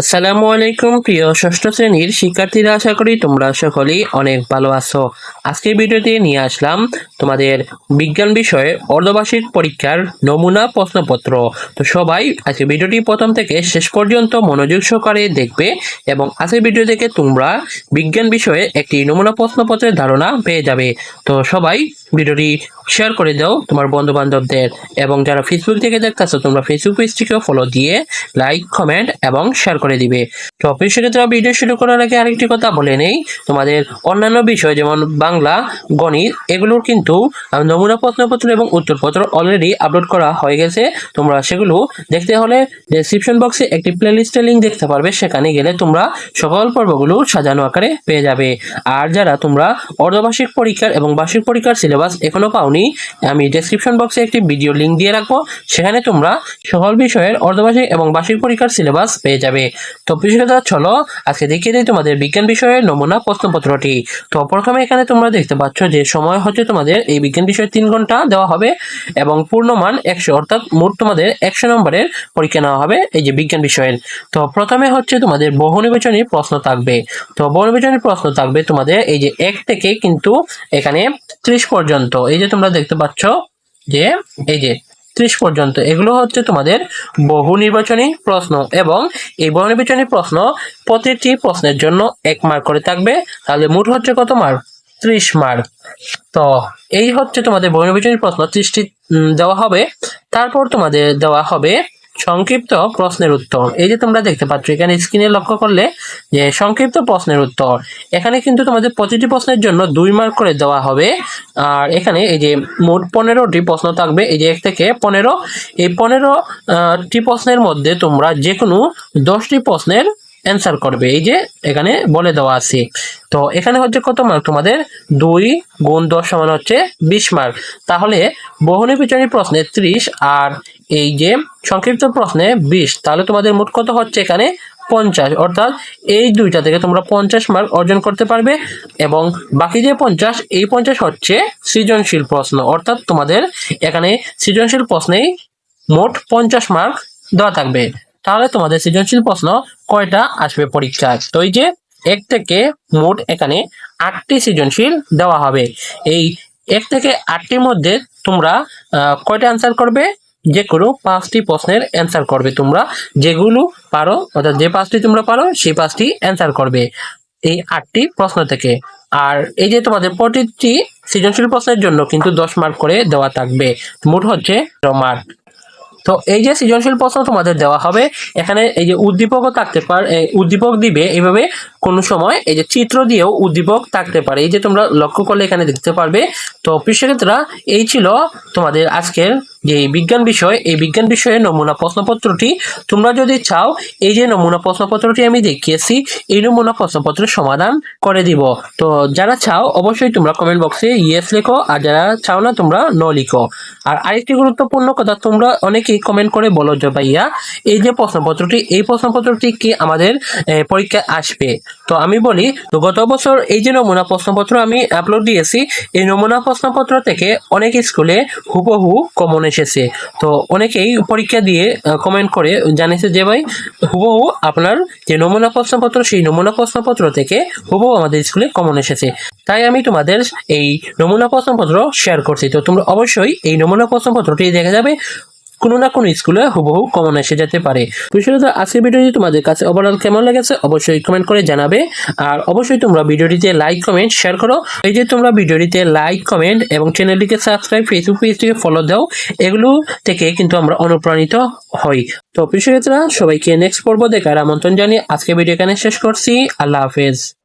আসসালামু আলাইকুম, প্রিয় ষষ্ঠ শ্রেণির শিক্ষার্থীরা, আশা করি তোমরা সকলেই অনেক ভালো আছো। আজকের ভিডিওতে নিয়ে আসলাম তোমাদের বিজ্ঞান বিষয়ে অর্ধবার্ষিক পরীক্ষার নমুনা প্রশ্নপত্র। তো সবাই আজকে ভিডিওটি প্রথম থেকে শেষ পর্যন্ত মনোযোগ সহকারে দেখবে এবং আজকের ভিডিও থেকে তোমরা বিজ্ঞান বিষয়ে একটি নমুনা প্রশ্নপত্রের ধারণা পেয়ে যাবে। তো সবাই ভিডিওটি শেয়ার করে দাও তোমার বন্ধু বান্ধবদের এবং যারা ফেসবুক থেকে দেখতেছো, তোমরা ফেসবুক পেজটিকেও ফলো দিয়ে লাইক কমেন্ট এবং শেয়ার দিবে। তো সেক্ষেত্রে ভিডিও শুরু করার আগে আরেকটি কথা বলে নেই। তোমাদের অন্যান্য বিষয় যেমন বাংলা, গণিত, এগুলোর কিন্তু নমুনা প্রশ্নপত্র এবং উত্তরপত্র অলরেডি আপলোড করা হয়ে গেছে। তোমরা সেগুলো দেখতে হলে ডেসক্রিপশন বক্সে একটি প্লে প্লেলিস্টের লিঙ্ক দেখতে পারবে। সেখানে গেলে তোমরা সকল পর্বগুলো সাজানো আকারে পেয়ে যাবে। আর যারা তোমরা অর্ধবার্ষিক পরীক্ষার এবং বার্ষিক পরীক্ষার সিলেবাস এখনও পাওনি, আমি ডেসক্রিপশন বক্সে একটি ভিডিও লিঙ্ক দিয়ে রাখব। সেখানে তোমরা সকল বিষয়ের অর্ধবার্ষিক এবং বার্ষিক পরীক্ষার সিলেবাস পেয়ে যাবে। তো বিষয়টা চলো আজকে দেখিয়ে দিই তোমাদের বিজ্ঞান বিষয়ের নমুনা প্রশ্নপত্রটি। তো প্রথমে এখানে তোমরা দেখতে পাচ্ছ যে সময় হচ্ছে তোমাদের এই বিজ্ঞান বিষয়ে তিন ঘণ্টা দেওয়া হবে এবং পূর্ণমান একশো, অর্থাৎ মোট তোমাদের একশো নম্বরের পরীক্ষা নেওয়া হবে এই যে বিজ্ঞান বিষয়ের। তো প্রথমে হচ্ছে তোমাদের বহু নির্বাচনী প্রশ্ন থাকবে। তো বহু নির্বাচনী প্রশ্ন থাকবে তোমাদের এই যে এক থেকে কিন্তু এখানে ত্রিশ পর্যন্ত। এই যে তোমরা দেখতে পাচ্ছ যে, এই যে ত্রিশ পর্যন্ত। এগুলো হচ্ছে তোমাদের বহু নির্বাচনী প্রশ্ন এবং এই বহু নির্বাচনী প্রশ্ন প্রতিটি প্রশ্নের জন্য এক মার্ক করে থাকবে। তাহলে মোট হচ্ছে কত মার্ক ত্রিশ মার্ক তো এই হচ্ছে তোমাদের বহু নির্বাচনী প্রশ্ন। ত্রিশটি দেওয়া হবে। তারপর তোমাদের দেওয়া হবে সংক্ষিপ্ত প্রশ্নের উত্তর। এই যে তোমরা দেখতে পাচ্ছ, এখানে স্ক্রিনে লক্ষ্য করলে যে সংক্ষিপ্ত প্রশ্নের উত্তর। এখানে কিন্তু তোমাদের প্রতিটি প্রশ্নের জন্য দুই মার্ক করে দেওয়া হবে। আর এখানে এই যে মোট পনেরোটি প্রশ্ন থাকবে, এই যে এক থেকে পনেরো। এই পনেরো টি প্রশ্নের মধ্যে তোমরা যে কোনো দশটি প্রশ্নের অ্যান্সার করবে। এই যে এখানে বলে দেওয়া আছে। তো এখানে হচ্ছে কত মার্ক তোমাদের দুই গুণ দশ সমান হচ্ছে বিশ মার্ক তাহলে বহু নির্বাচনী প্রশ্নে ত্রিশ আর এই যে সংক্ষিপ্ত প্রশ্নে বিশ, তাহলে তোমাদের মোট কত হচ্ছে এখানে? পঞ্চাশ, অর্থাৎ এই দুইটা থেকে তোমরা পঞ্চাশ মার্ক অর্জন করতে পারবে এবং বাকি যে পঞ্চাশ, এই পঞ্চাশ হচ্ছে সৃজনশীল প্রশ্ন, অর্থাৎ তোমাদের এখানে সৃজনশীল প্রশ্নেই মোট পঞ্চাশ মার্ক দেওয়া থাকবে। তাহলে তোমাদের সৃজনশীল প্রশ্ন কয়টা আসবে পরীক্ষায়? তো এই যে এক থেকে মোট এখানে আটটি সৃজনশীল দেওয়া হবে। এই এক থেকে আটটির মধ্যে তোমরা কয়টা অ্যান্সার করবে? যে কোনো পাঁচটি প্রশ্নের অ্যান্সার করবে তোমরা। যেগুলো পারো, অর্থাৎ যে পাঁচটি তোমরা পারো, সেই পাঁচটি অ্যান্সার করবে এই আটটি প্রশ্ন থেকে। আর এই যে তোমাদের প্রতিটি সৃজনশীল প্রশ্নের জন্য কিন্তু দশ মার্ক করে দেওয়া থাকবে। মোট হচ্ছে মার্ক তো এই যে সৃজনশীল প্রশ্ন তোমাদের দেওয়া হবে, এখানে এই যে উদ্দীপকও থাকতে পারে উদ্দীপক দিবে এইভাবে কোনো সময় এই যে চিত্র দিয়েও উদ্দীপক থাকতে পারে। এই যে তোমরা লক্ষ্য করলে এখানে দেখতে পারবে। তো কৃষকেরা এই ছিল তোমাদের আজকের যে এই বিজ্ঞান বিষয় এই বিজ্ঞান বিষয়ে নমুনা প্রশ্নপত্রটি তোমরা যদি চাও এই যে নমুনা প্রশ্নপত্রটি আমি দেখিয়েছি এই নমুনা প্রশ্নপত্রের সমাধান করে দিব। তো যারা চাও অবশ্যই তোমরা কমেন্ট বক্সে ইয়েস লেখো আর যারা চাও না তোমরা ন লিখো। আর আরেকটি গুরুত্বপূর্ণ কথা তোমরা অনেকেই কমেন্ট করে বলো যে ভাইয়া এই যে প্রশ্নপত্রটি এই প্রশ্নপত্রটি কি আমাদের আহ, পরীক্ষায় আসবে? তো আমি বলি গত বছর এই যে নমুনা প্রশ্নপত্র আমি আপলোড দিয়েছি এই নমুনা প্রশ্নপত্র থেকে অনেক স্কুলে হুবহু কমন এসেছে। তো অনেকেই পরীক্ষা দিয়ে কমেন্ট করে জানিয়েছে যে ভাই, হুবহু আপনার যে নমুনা প্রশ্নপত্র, সেই নমুনা প্রশ্নপত্র থেকে হুবহু আমাদের স্কুলে কমন এসেছে। তাই আমি তোমাদের এই নমুনা প্রশ্নপত্র শেয়ার করছি। তো তোমরা অবশ্যই এই নমুনা প্রশ্নপত্রটি দেখে যাবে। কোনো না কোনো স্কুলে হুবহু কমন এসে যেতে পারে। বিশেষত আজকের ভিডিওটি তোমাদের কাছে ওভারঅল কেমন লেগেছে অবশ্যই কমেন্ট করে জানাবে। আর অবশ্যই তোমরা ভিডিওটিতে লাইক কমেন্ট শেয়ার করো। এই যে তোমরা ভিডিওটিতে লাইক কমেন্ট এবং চ্যানেলটিকে সাবস্ক্রাইব ফেসবুক পেজটিকে ফলো দাও, এগুলো থেকে কিন্তু আমরা অনুপ্রাণিত হই। তো প্রিয় সবাইকে নেক্সট পর্ব দেখার আমন্ত্রণ জানিয়ে আজকে ভিডিও এখানে শেষ করছি। আল্লাহ হাফেজ।